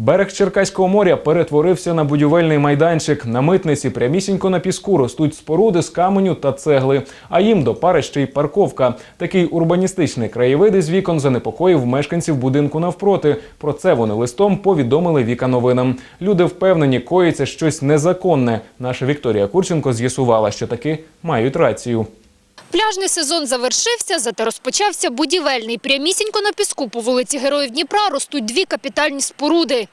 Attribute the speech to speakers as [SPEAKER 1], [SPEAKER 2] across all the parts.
[SPEAKER 1] Берег Черкаського моря перетворився на будівельний майданчик. На митниці прямісінько на піску ростуть споруди з каменю та цегли. А їм до пари ще й парковка. Такий урбаністичний краєвид із вікон занепокоїв мешканців будинку навпроти. Про це вони листом повідомили Віка новинам. Люди впевнені, коїться щось незаконне. Наша Вікторія Курченко з'ясувала, що таки мають рацію.
[SPEAKER 2] Пляжний сезон завершився, зате розпочався будівельний. Прямісінько на піску по вулиці Героїв Дніпра ростуть дві капітальні споруди.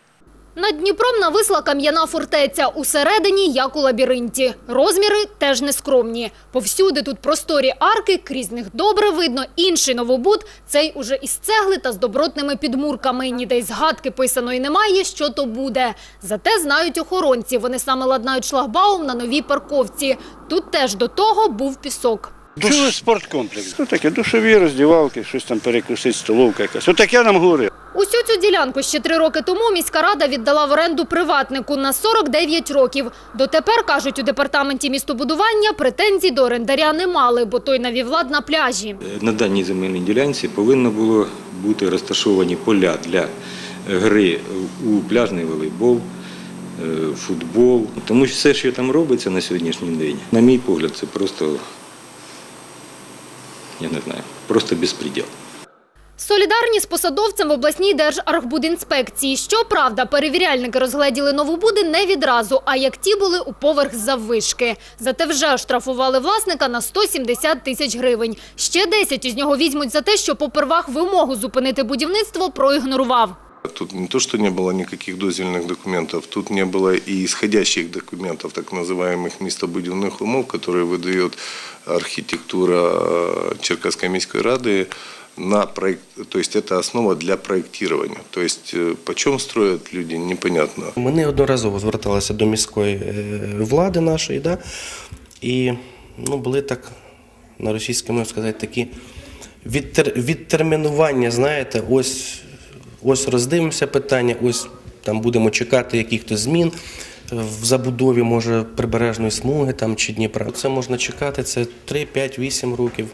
[SPEAKER 2] Над Дніпром нависла кам'яна фортеця. Усередині, як у лабіринті. Розміри теж нескромні. Повсюди тут просторі арки, крізь них добре видно інший новобуд. Цей уже із цегли та з добротними підмурками. Ніде й згадки писаної немає, що то буде. Зате знають охоронці. Вони саме ладнають шлагбаум на новій парковці. Тут теж до того був пісок.
[SPEAKER 3] Душ... спорткомплекс. Ну таке душові роздівалки, щось там перекусить, столовка якась. Отаке нам говорили.
[SPEAKER 2] Усю цю ділянку ще три роки тому міська рада віддала в оренду приватнику на 49 років. Дотепер, кажуть у департаменті містобудування, претензій до орендаря не мали, бо той навів лад на пляжі.
[SPEAKER 4] На даній земельній ділянці повинно було бути розташовані поля для гри у пляжний волейбол, е, футбол. Тому що все, що там робиться на сьогоднішній день, на мій погляд, це просто, я не знаю, просто безпреділ.
[SPEAKER 2] Солідарні з посадовцем в обласній держархбудінспекції. Щоправда, перевіряльники розгледіли новобуди не відразу, а як ті були у поверх заввишки. Зате вже оштрафували власника на 170 тисяч гривень. Ще 10 із нього візьмуть за те, що попервах вимогу зупинити будівництво проігнорував.
[SPEAKER 5] Тут не то, что не было никаких дозвельных документов, тут не было и исходящих документов, так называемых местобудівних умов, которые выдает архитектура э, Черкасской міської ради на проект, то есть это основа для проектирования. То есть э, почем строят люди, непонятно.
[SPEAKER 6] Ми неодноразово зверталися до міської е, влади нашої, да? і ну, були так, на російській мові сказати, такі відтер, відтермінування, знаєте, ось, ось роздивимося питання, ось там будемо чекати якихось змін в забудові, може, прибережної смуги там, чи Дніпра. Це можна чекати, це 3, 5, 8 років,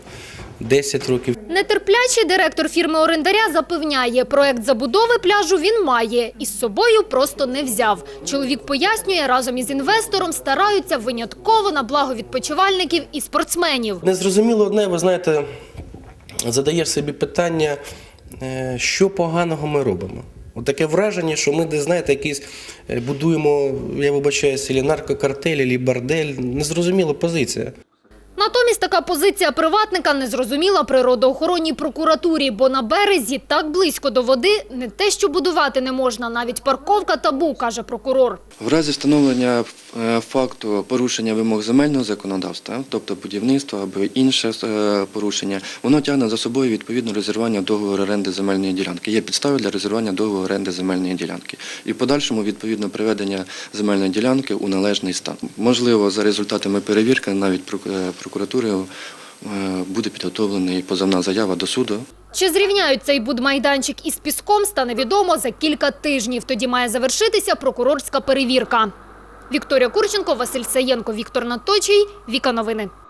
[SPEAKER 6] 10 років.
[SPEAKER 2] Нетерплячий директор фірми орендаря запевняє, проект забудови пляжу він має і з собою просто не взяв. Чоловік пояснює, разом із інвестором стараються винятково на благо відпочивальників і спортсменів.
[SPEAKER 6] Незрозуміло одне, ви знаєте, задаєш собі питання, що поганого ми робимо. От таке враження, що ми, де знаєте, якісь е, будуємо, я вибачаюся, наркокартель, ілі бордель. Незрозуміла позиція.
[SPEAKER 2] Натомість така позиція приватника незрозуміла природоохоронній прокуратурі, бо на березі так близько до води не те, що будувати не можна, навіть парковка табу, каже прокурор.
[SPEAKER 7] В разі встановлення е, факту порушення вимог земельного законодавства, тобто будівництва або інше е, порушення, воно тягне за собою відповідно розірвання договору оренди земельної ділянки. Є підстави для розірвання договору оренди земельної ділянки. І в подальшому відповідно приведення земельної ділянки у належний стан. Можливо, за результатами перевірки навіть прок- прокуратурою е, буде підготовлена позовна заява до суду.
[SPEAKER 2] Чи зрівняють цей будмайданчик із піском, стане відомо за кілька тижнів. Тоді має завершитися прокурорська перевірка. Вікторія Курченко, Василь Саєнко, Віктор Наточий, Віка Новини.